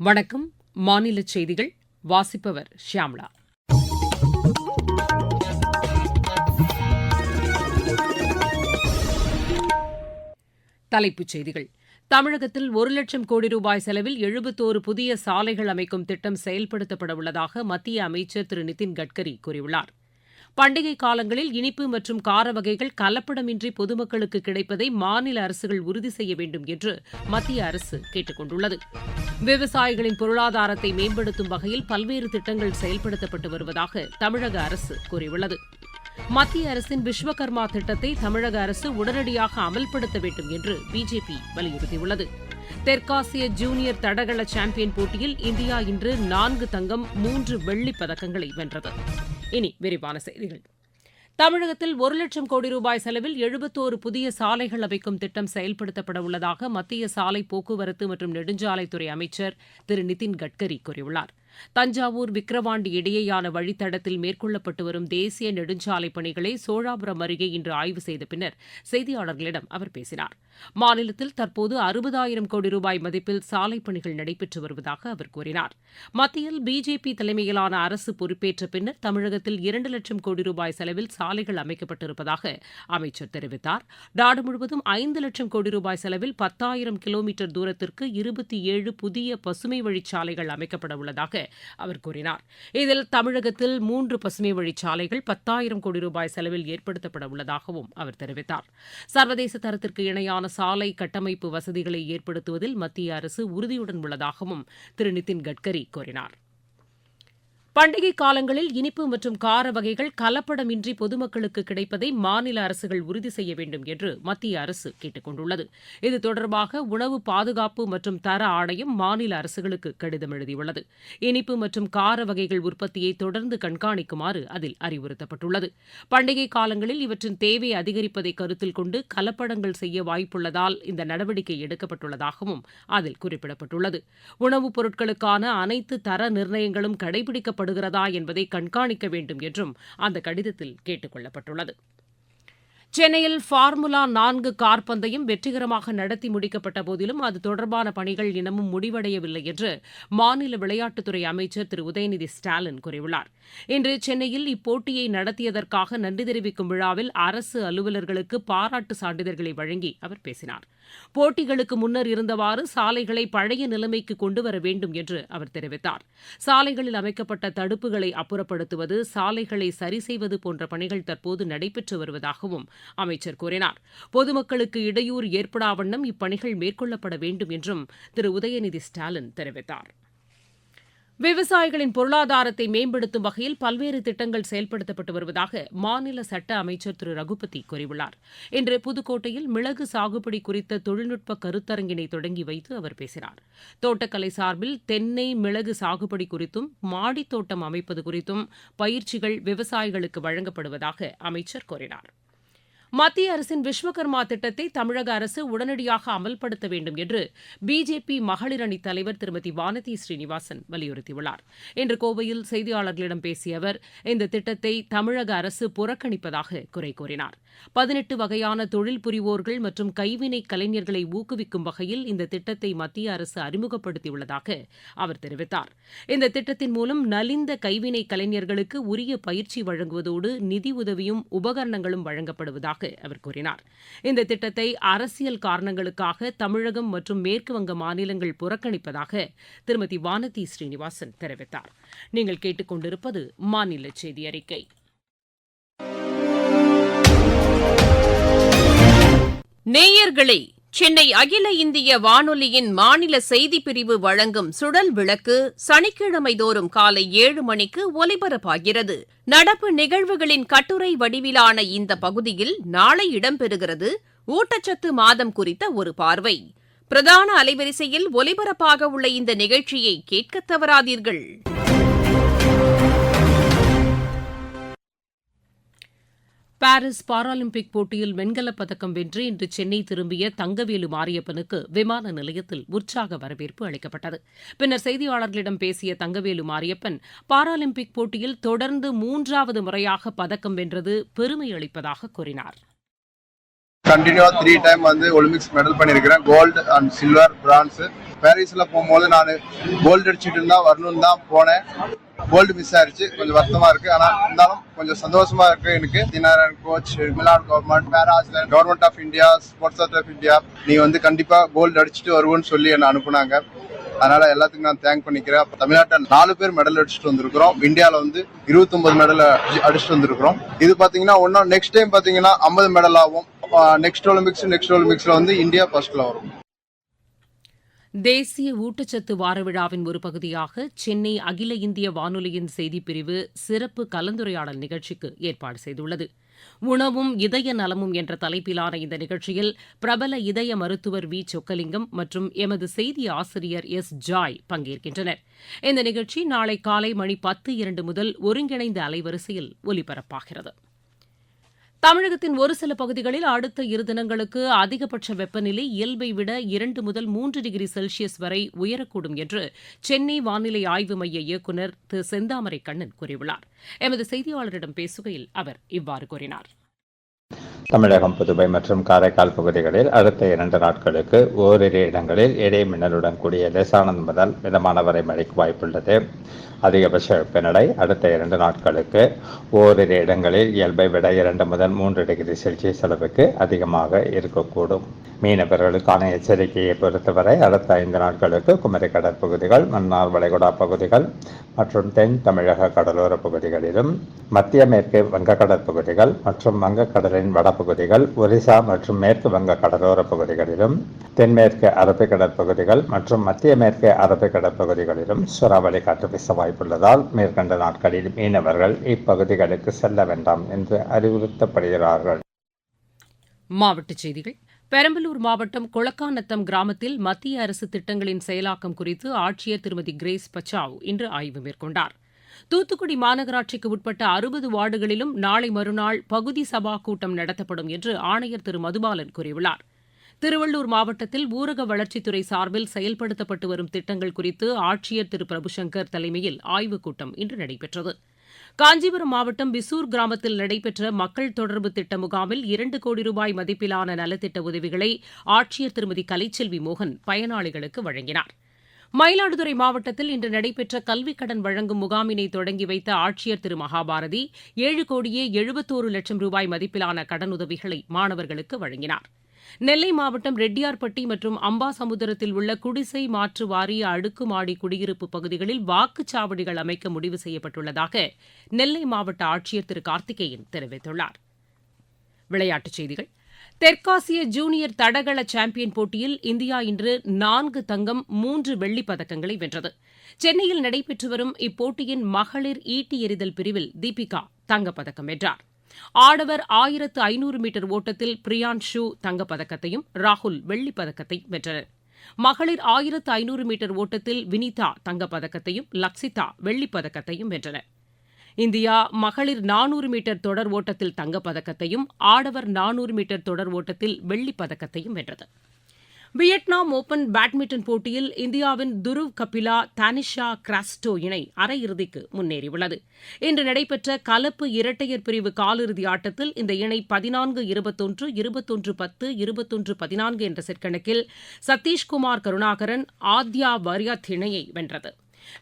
வணக்கம். மாநில செய்திகள் வாசிப்பவர் ஷியாம்லா தலைப்புச் செய்திகள். தமிழகத்தில் ஒரு லட்சம் கோடி ரூபாய் செலவில் எழுபத்தோரு புதிய சாலைகள் அமைக்கும் திட்டம் செயல்படுத்தப்பட உள்ளதாக மத்திய அமைச்சர் திரு நிதின் கட்கரி கூறியுள்ளார். பண்டிகை காலங்களில் இனிப்பு மற்றும் கார வகைகள் கலப்படமின்றி பொதுமக்களுக்கு கிடைப்பதை மாநில அரசுகள் உறுதி செய்ய வேண்டும் என்று மத்திய அரசு கேட்டுக் கொண்டுள்ளது விவசாயிகளின் பொருளாதாரத்தை மேம்படுத்தும் வகையில் பல்வேறு திட்டங்கள் செயல்படுத்தப்பட்டு வருவதாக தமிழக அரசு கூறியுள்ளது. மத்திய அரசின் விஸ்வகர்மா திட்டத்தை தமிழக அரசு உடனடியாக அமல்படுத்த வேண்டும் என்று பிஜேபி வலியுறுத்தியுள்ளது. தெற்காசிய ஜூனியர் தடகள சாம்பியன் போட்டியில் இந்தியா இன்று நான்கு தங்கம் மூன்று வெள்ளிப் பதக்கங்களை வென்றது. இனி விரிவான செய்திகள். தமிழகத்தில் ஒரு லட்சம் கோடி ரூபாய் செலவில் எழுபத்தோரு புதிய சாலைகள் அமைக்கும் திட்டம் செயல்படுத்தப்பட உள்ளதாக மத்திய சாலை போக்குவரத்து மற்றும் நெடுஞ்சாலைத்துறை அமைச்சர் திரு நிதின் கட்கரி கூறியுள்ளார். தஞ்சாவூர் விக்கிரவாண்டி இடையேயான வழித்தடத்தில் மேற்கொள்ளப்பட்டு வரும் தேசிய நெடுஞ்சாலை பணிகளை சோழாபுரம் அருகே இன்று ஆய்வு செய்த பின்னர் செய்தியாளர்களிடம் அவர் பேசினார். மாநிலத்தில் தற்போது அறுபதாயிரம் கோடி ரூபாய் மதிப்பில் சாலை பணிகள் நடைபெற்று வருவதாக அவர் கூறினார். மத்தியில் பிஜேபி தலைமையிலான அரசு பொறுப்பேற்ற பின்னர் தமிழகத்தில் இரண்டு லட்சம் கோடி ரூபாய் செலவில் சாலைகள் அமைக்கப்பட்டிருப்பதாக அமைச்சர் தெரிவித்தார். நாடு முழுவதும் ஐந்து லட்சம் கோடி ரூபாய் செலவில் பத்தாயிரம் கிலோமீட்டர் தூரத்திற்கு இருபத்தி ஏழு புதிய பசுமை வழிச்சாலைகள் அமைக்கப்பட உள்ளதாக அவர் கூறினார். இதில் தமிழகத்தில் மூன்று பசுமை வழிச்சாலைகள் பத்தாயிரம் கோடி ரூபாய் செலவில் ஏற்படுத்தப்பட உள்ளதாகவும் அவர் தெரிவித்தார். சர்வதேச தரத்திற்கு இணையான சாலை கட்டமைப்பு வசதிகளை ஏற்படுத்துவதில் மத்திய அரசு உறுதியுடன் உள்ளதாகவும் திரு நிதின் கட்கரி கூறினார். பண்டிகை காலங்களில் இனிப்பு மற்றும் கார வகைகள் கலப்படமின்றி பொதுமக்களுக்கு கிடைப்பதை மாநில அரசுகள் உறுதி செய்ய வேண்டும் என்று மத்திய அரசு கேட்டுக் கொண்டுள்ளது. இது தொடர்பாக உணவு பாதுகாப்பு மற்றும் தர ஆணையம் மாநில அரசுகளுக்கு கடிதம் எழுதியுள்ளது. இனிப்பு மற்றும் கார வகைகள் உற்பத்தியை தொடர்ந்து கண்காணிக்குமாறு அதில் அறிவுறுத்தப்பட்டுள்ளது. பண்டிகை காலங்களில் இவற்றின் தேவை அதிகரிப்பதை கருத்தில் கொண்டு கலப்படங்கள் செய்ய வாய்ப்புள்ளதால் இந்த நடவடிக்கை எடுக்கப்பட்டுள்ளதாகவும் அதில் குறிப்பிடப்பட்டுள்ளது. உணவுப் பொருட்களுக்கான அனைத்து தர நிர்ணயங்களும் கடைபிடிக்கப்படும் செயல்படுகிறதா என்பதை கண்காணிக்க வேண்டும் என்றும் அந்த கடிதத்தில் கேட்டுக் கொள்ளப்பட்டுள்ளது. சென்னையில் ஃபார்முலா நான்கு கார் பந்தயம் வெற்றிகரமாக நடத்தி முடிக்கப்பட்ட போதிலும் அது தொடர்பான பணிகள் இன்னமும் முடிவடையவில்லை என்று மாநில விளையாட்டுத்துறை அமைச்சர் திரு. உதயநிதி ஸ்டாலின் கூறியுள்ளார். இன்று சென்னையில் இப்போட்டியை நடத்தியதற்காக நன்றி தெரிவிக்கும் விழாவில் அரசு அலுவலர்களுக்கு பாராட்டு சான்றிதழ்களை வழங்கி அவர் பேசினார். போட்டிகளுக்கு முன்னர் இருந்தவாறு சாலைகளை பழைய நிலைமைக்கு கொண்டுவர வேண்டும் என்று அவர் தெரிவித்தார். சாலைகளில் அமைக்கப்பட்ட தடுப்புகளை அப்புறப்படுத்துவது சாலைகளை சரி செய்வது போன்ற பணிகள் தற்போது நடைபெற்று வருவதாகவும் அமைச்சர் கூறினார். பொதுமக்களுக்கு இடையூறு ஏற்படாவண்ணம் இப்பணிகள் மேற்கொள்ளப்பட வேண்டும் என்றும் திரு. உதயநிதி ஸ்டாலின் தெரிவித்தார். விவசாயிகளின் பொருளாதாரத்தை மேம்படுத்தும் வகையில் பல்வேறு திட்டங்கள் செயல்படுத்தப்பட்டு வருவதாக மாநில சட்ட அமைச்சர் திரு. ரகுபதி கூறியுள்ளார். இன்று புதுக்கோட்டையில் மிளகு சாகுபடி குறித்த தொழில்நுட்ப கருத்தரங்கினை தொடங்கி வைத்து அவர் பேசினார். தோட்டக்கலை சார்பில் தென்னை மிளகு சாகுபடி குறித்தும் மாடித்தோட்டம் அமைப்பது குறித்தும் பயிற்சிகள் விவசாயிகளுக்கு வழங்கப்படுவதாக அமைச்சர் கூறினார். மத்திய அரசின் விஸ்வகர்மா திட்டத்தை தமிழக அரசு உடனடியாக அமல்படுத்த வேண்டும் என்று பிஜேபி மகளிர் அணி தலைவர் திருமதி வானதி ஸ்ரீனிவாசன் வலியுறுத்தியுள்ளார். இன்று கோவையில் செய்தியாளர்களிடம் பேசிய அவர் இந்த திட்டத்தை தமிழக அரசு புறக்கணிப்பதாக குறை கூறினார். பதினெட்டு வகையான தொழில் புரிவோர்கள் மற்றும் கைவினை கலைஞர்களை ஊக்குவிக்கும் வகையில் இந்த திட்டத்தை மத்திய அரசு அறிமுகப்படுத்தியுள்ளதாக அவர் தெரிவித்தார். இந்த திட்டத்தின் மூலம் நலிந்த கைவினை கலைஞர்களுக்கு உரிய பயிற்சி வழங்குவதோடு நிதி உதவியும் உபகரணங்களும் வழங்கப்படுவதாக வருவதாக அவர் கூறினார். இந்த திட்டத்தை அரசியல் காரணங்களுக்காக தமிழகம் மற்றும் மேற்குவங்க மாநிலங்கள் புறக்கணிப்பதாக திருமதி வானதி ஸ்ரீனிவாசன் தெரிவித்தார். நீங்கள் கேட்டுக்கொண்டிருப்பது மாநில செய்தி அறிக்கை. நேயர்களே சென்னை அகில இந்திய வானொலியின் மாநில செய்திப் பிரிவு வழங்கும் சுடல் விளக்கு சனிக்கிழமை தோறும் காலை ஏழு மணிக்கு ஒலிபரப்பாகிறது. நடப்பு நிகழ்வுகளின் கட்டுரை வடிவிலான இந்த பகுதியில் நாளை இடம்பெறுகிறது ஊட்டச்சத்து மாதம் குறித்த ஒரு பார்வை. பிரதான அலைவரிசையில் ஒலிபரப்பாக உள்ள இந்த நிகழ்ச்சியை கேட்க தவறாதீர்கள். பாரிஸ் பாராலிம்பிக் போட்டியில் வெண்கலப் பதக்கம் வென்று இன்று சென்னை திரும்பிய தங்கவேலு மாரியப்பனுக்கு விமான நிலையத்தில் உற்சாக வரவேற்பு அளிக்கப்பட்டது. பின்னர் செய்தியாளர்களிடம் பேசிய தங்கவேலு மாரியப்பன் பாராலிம்பிக் போட்டியில் தொடர்ந்து மூன்றாவது முறையாக பதக்கம் வென்றது பெருமை அளிப்பதாக கூறினார். கண்டினியூவா த்ரீ டைம் வந்து ஒலிம்பிக்ஸ் மெடல் பண்ணியிருக்கிறேன். கோல்டு அண்ட் சில்வர் பிரான்ஸ் பாரிஸ்ல போகும்போது நான் கோல்டு அடிச்சுட்டு இருந்தா வரணும்னு தான் போனேன். கோல்டு மிஸ் ஆயிடுச்சு கொஞ்சம் வருத்தமா இருக்கு. ஆனா இருந்தாலும் கொஞ்சம் சந்தோஷமா இருக்கு எனக்கு. தினாரன் coach Tamil Nadu government பேராஸ்லன் government of India sports of India நீ வந்து கண்டிப்பா கோல்டு அடிச்சுட்டு வருவோன்னு சொல்லி என்ன அனுப்புனாங்க. அதனால எல்லாத்துக்கும் நான் தேங்க் பண்ணிக்கிறேன். தமிழ்நாட்டில் நாலு பேர் மெடல் அடிச்சுட்டு வந்திருக்கிறோம். இந்தியாவில் வந்து 29 மெடல் அடிச்சுட்டு வந்திருக்கிறோம். இது பார்த்தீங்கன்னா ஒன்றும் நெக்ஸ்ட் டைம் பார்த்தீங்கன்னா ஐம்பது மெடல் ஆகும். நெக்ஸ்ட் ஒலிம்பிக்ஸ் நெக்ஸ்ட் ஒலிம்பிக்ஸில் வந்து இந்தியா ஃபர்ஸ்ட்ல வரும். தேசிய ஊட்டச்சத்து வார விழாவின் ஒரு பகுதியாக சென்னை அகில இந்திய வானொலியின் செய்திப்பிரிவு சிறப்பு கலந்துரையாடல் நிகழ்ச்சிக்கு ஏற்பாடு செய்துள்ளது. உணவும் இதய நலமும் என்ற தலைப்பிலான இந்த நிகழ்ச்சியில் பிரபல இதய மருத்துவர் வி. சொக்கலிங்கம் மற்றும் எமது செய்தி ஆசிரியர் எஸ். ஜாய் பங்கேற்கின்றனர். இந்த நிகழ்ச்சி நாளை காலை மணி பத்து இரண்டு முதல் ஒருங்கிணைந்த அலைவரிசையில் ஒலிபரப்பாகிறது. தமிழகத்தின் ஒரு சில பகுதிகளில் அடுத்த இரு தினங்களுக்கு அதிகபட்ச வெப்பநிலை இயல்பை விட இரண்டு முதல் மூன்று டிகிரி செல்சியஸ் வரை உயரக்கூடும் என்று சென்னை வானிலை ஆய்வு மைய இயக்குநர் திரு செந்தாமரை கண்ணன் கூறியுள்ளார். எமது செய்தியாளரிடம் பேசுகையில் அவர் இவ்வாறு கூறினார். தமிழகம் புதுவை மற்றும் காரைக்கால் பகுதிகளில் அடுத்த இரண்டு நாட்களுக்கு ஓரிரு இடங்களில் இடை மின்னலுடன் கூடிய லேசானது முதல் மிதமான வரை மழைக்கு வாய்ப்புள்ளது. அதிகபட்ச வெப்பநிலை அடுத்த இரண்டு நாட்களுக்கு ஓரிரு இடங்களில் இயல்பை விட இரண்டு முதல் மூன்று டிகிரி செல்சியஸ் அளவுக்கு அதிகமாக இருக்கக்கூடும். மீனவர்களுக்கான எச்சரிக்கையை பொறுத்தவரை அடுத்த ஐந்து நாட்களுக்கு குமரி கடற்பகுதிகள் மன்னார் வளைகுடா பகுதிகள் மற்றும் தென் தமிழக கடலோர பகுதிகளிலும் மத்திய மேற்கு வங்கக்கடல் பகுதிகள் மற்றும் வங்கக்கடலின் வடபகுதிகள் ஒரிசா மற்றும் மேற்கு வங்க கடலோர பகுதிகளிலும் தென்மேற்கு அரபிக்கடல் பகுதிகள் மற்றும் மத்திய மேற்கு அரபிக்கடல் பகுதிகளிலும் சூறாவளி காற்று வீச வாய்ப்புள்ளதால் மேற்கண்ட நாட்களில் மீனவர்கள் இப்பகுதிகளுக்கு செல்ல வேண்டாம் என்று அறிவுறுத்தப்படுகிறார்கள். மாவட்ட செய்திகள். பெரம்பலூர் மாவட்டம் கொளக்காநத்தம் கிராமத்தில் மத்திய அரசு திட்டங்களின் செயலாக்கம் குறித்து ஆட்சியர் திருமதி கிரேஸ் பச்சாவ் இன்று ஆய்வு மேற்கொண்டார். தூத்துக்குடி மாநகராட்சிக்கு உட்பட்ட அறுபது வார்டுகளிலும் நாளை மறுநாள் பகுதி சபா கூட்டம் நடத்தப்படும் என்று ஆணையர் திரு மதுபாலன் கூறியுள்ளார். திருவள்ளூர் மாவட்டத்தில் ஊரக வளர்ச்சித்துறை சார்பில் செயல்படுத்தப்பட்டு வரும் திட்டங்கள் குறித்து ஆட்சியர் திரு பிரபுசங்கர் தலைமையில் ஆய்வுக் கூட்டம் இன்று நடைபெற்றது. காஞ்சிபுரம் மாவட்டம் பிசூர் கிராமத்தில் நடைபெற்ற மக்கள் தொடர்பு திட்ட முகாமில் இரண்டு கோடி ரூபாய் மதிப்பிலான நலத்திட்ட உதவிகளை ஆட்சியர் திருமதி கலைச்செல்வி மோகன் பயனாளிகளுக்கு வழங்கினார். மயிலாடுதுறை மாவட்டத்தில் இன்று நடைபெற்ற கல்விக் கடன் வழங்கும் முகாமினை தொடங்கி வைத்த ஆட்சியர் திரு மகாபாரதி ஏழு கோடியே எழுபத்தோரு லட்சம் ரூபாய் மதிப்பிலான கடனுதவிகளை மாணவர்களுக்கு வழங்கினார். நெல்லை மாவட்டம் ரெட்டியார்பட்டி மற்றும் அம்பாசமுத்திரத்தில் உள்ள குடிசை மாற்று வாரிய அடுக்குமாடி குடியிருப்பு பகுதிகளில் வாக்குச்சாவடிகள் அமைக்க முடிவு செய்யப்பட்டுள்ளதாக நெல்லை மாவட்ட ஆட்சியர் திரு. கார்த்திகேயன் தெரிவித்துள்ளார். விளையாட்டுச் செய்திகள். தெற்காசிய ஜூனியர் தடகள சாம்பியன் போட்டியில் இந்தியா இன்று நான்கு தங்கம் மூன்று வெள்ளிப் பதக்கங்களை வென்றது. சென்னையில் நடைபெற்று வரும் இப்போட்டியின் மகளிர் ஈட்டி எறிதல் பிரிவில் தீபிகா தங்கப்பதக்கம் வென்றாா் ஆடவர் ஆயிரத்து ஐநூறு மீட்டர் ஓட்டத்தில் பிரியான்ஷு தங்கப்பதக்கத்தையும் ராகுல் வெள்ளிப்பதக்கத்தையும் வென்றனர். மகளிர் ஆயிரத்து ஐநூறு மீட்டர் ஓட்டத்தில் வினிதா தங்கப்பதக்கத்தையும் லக்ஷிதா வெள்ளிப் பதக்கத்தையும் வென்றனர். இந்தியா மகளிர் நானூறு மீட்டர் தொடர் ஓட்டத்தில் தங்கப்பதக்கத்தையும் ஆடவர் நானூறு மீட்டர் தொடர் ஓட்டத்தில் வெள்ளிப் பதக்கத்தையும் வென்றது. வியட்நாம் ஓபன் பேட்மிண்டன் போட்டியில் இந்தியாவின் துருவ் கபிலா தானிஷா கிராஸ்டோ இணை அரையிறுதிக்கு முன்னேறியுள்ளது. இன்று நடைபெற்ற கலப்பு இரட்டையர் பிரிவு காலிறுதி ஆட்டத்தில் இந்த இணை பதினான்கு இருபத்தொன்று இருபத்தொன்று பத்து இருபத்தொன்று பதினான்கு என்ற செட் கணக்கில் சத்தீஷ்குமார் கருணாகரன் ஆத்யா வரியாத் இணையை வென்றது.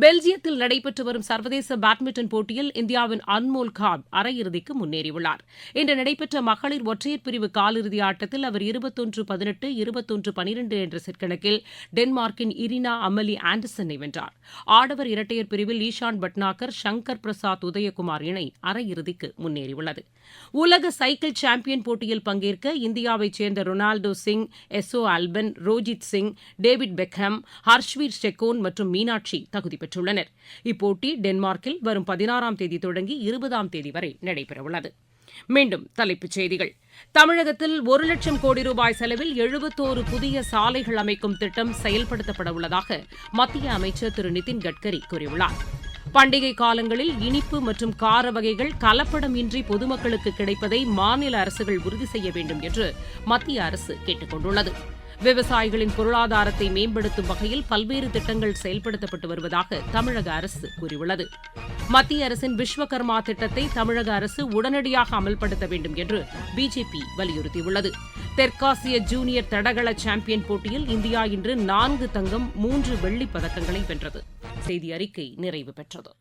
பெல்ஜியத்தில் நடைபெற்று வரும் சர்வதேச பேட்மிண்டன் போட்டியில் இந்தியாவின் அன்மோல் காப் அரையிறுதிக்கு முன்னேறியுள்ளார். இன்று நடைபெற்ற மகளிர் ஒற்றையர் பிரிவு காலிறுதி ஆட்டத்தில் அவர் இருபத்தொன்று பதினெட்டு இருபத்தொன்று பனிரெண்டு என்ற செட் கணக்கில் டென்மார்க்கின் இரினா அமலி ஆண்டர்சனை வென்றார். ஆடவர் இரட்டையர் பிரிவில் ஈஷான் பட்னாகர் சங்கர் பிரசாத் உதயகுமார் இணை அரையிறுதிக்கு முன்னேறியுள்ளது. உலக சைக்கிள் சாம்பியன் போட்டியில் பங்கேற்க இந்தியாவைச் சேர்ந்த Ronaldo Singh SO ஆல்பன் Rojit Singh David Beckham Harshveer Shekhon மற்றும் மீனாட்சி தகுதி பெற்றுள்ளனர். இப்போட்டி டென்மார்க்கில் வரும் பதினாறாம் தேதி தொடங்கி இருபதாம் தேதி வரை நடைபெறவுள்ளது. மீண்டும் தலைப்புச் செய்திகள். தமிழகத்தில் ஒரு லட்சம் கோடி ரூபாய் செலவில் எழுபத்தோரு புதிய சாலைகள் அமைக்கும் திட்டம் செயல்படுத்தப்பட உள்ளதாக மத்திய அமைச்சர் திரு நிதின் கட்கரி கூறியுள்ளார். பண்டிகை காலங்களில் இனிப்பு மற்றும் கார வகைகள் கலப்படம் இன்றி பொதுமக்களுக்கு கிடைப்பதை மாநில அரசுகள் உறுதி செய்ய வேண்டும் என்று மத்திய அரசு கேட்டுக் கொண்டுள்ளது. விவசாயிகளின் பொருளாதாரத்தை மேம்படுத்தும் வகையில் பல்வேறு திட்டங்கள் செயல்படுத்தப்பட்டு வருவதாக தமிழக அரசு கூறியுள்ளது. மத்திய அரசின் விஸ்வகர்மா திட்டத்தை தமிழக அரசு உடனடியாக அமல்படுத்த வேண்டும் என்று பிஜேபி வலியுறுத்தியுள்ளது. தெற்காசிய ஜூனியர் தடகள சாம்பியன் போட்டியில் இந்தியா இன்று நான்கு தங்கம் மூன்று வெள்ளிப் பதக்கங்களை வென்றது. செய்தி அறிக்கை நிறைவு பெற்றது.